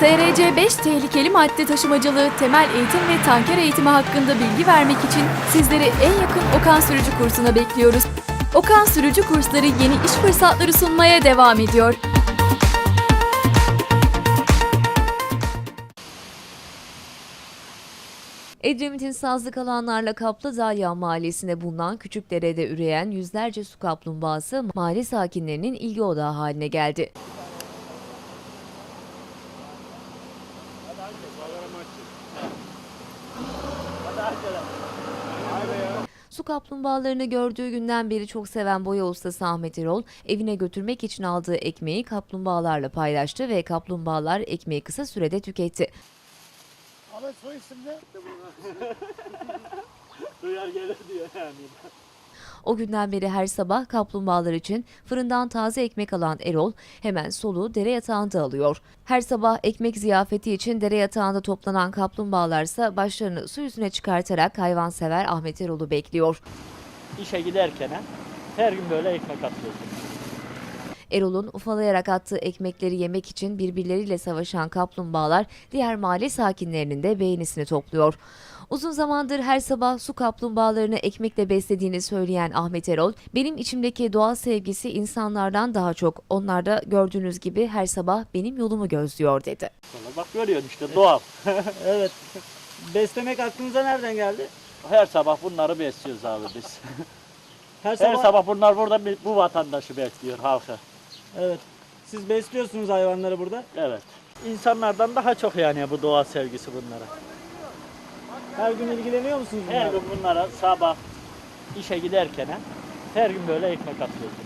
TRC 5 tehlikeli madde taşımacılığı, temel eğitim ve tanker eğitimi hakkında bilgi vermek için sizleri en yakın Okan Sürücü kursuna bekliyoruz. Okan Sürücü kursları yeni iş fırsatları sunmaya devam ediyor. Edremit'in sazlık alanlarla kaplı Dalyan Mahallesi'nde bulunan Küçükdere'de üreyen yüzlerce su kaplumbağası mahalle sakinlerinin ilgi odağı haline geldi. Su kaplumbağalarını gördüğü günden beri çok seven boya ustası Ahmet Erol, evine götürmek için aldığı ekmeği kaplumbağalarla paylaştı ve kaplumbağalar ekmeği kısa sürede tüketti. Ahmet soy isim ne? Duyar gelir diyor yani. O günden beri her sabah kaplumbağalar için fırından taze ekmek alan Erol hemen soluğu dere yatağında alıyor. Her sabah ekmek ziyafeti için dere yatağında toplanan kaplumbağalarsa başlarını su yüzüne çıkartarak hayvansever Ahmet Erol'u bekliyor. İşe giderken her gün böyle ekmek atıyorsun. Erol'un ufalayarak attığı ekmekleri yemek için birbirleriyle savaşan kaplumbağalar diğer mahalle sakinlerinin de beğenisini topluyor. Uzun zamandır her sabah su kaplumbağalarını ekmekle beslediğini söyleyen Ahmet Erol, benim içimdeki doğa sevgisi insanlardan daha çok. Onlar da gördüğünüz gibi her sabah benim yolumu gözlüyor dedi. Bak görüyorsun işte doğal. Evet. Beslemek aklınıza nereden geldi? Her sabah bunları besliyoruz abi biz. Her Her sabah. sabah bunlar burada bu vatandaşı besliyor halkı. Evet. Siz besliyorsunuz hayvanları burada. Evet. İnsanlardan daha çok yani bu doğa sevgisi bunlara. Her gün ilgileniyor musunuz Her bunlarla? gün bunlara sabah işe giderken her gün böyle ekmek atıyoruz.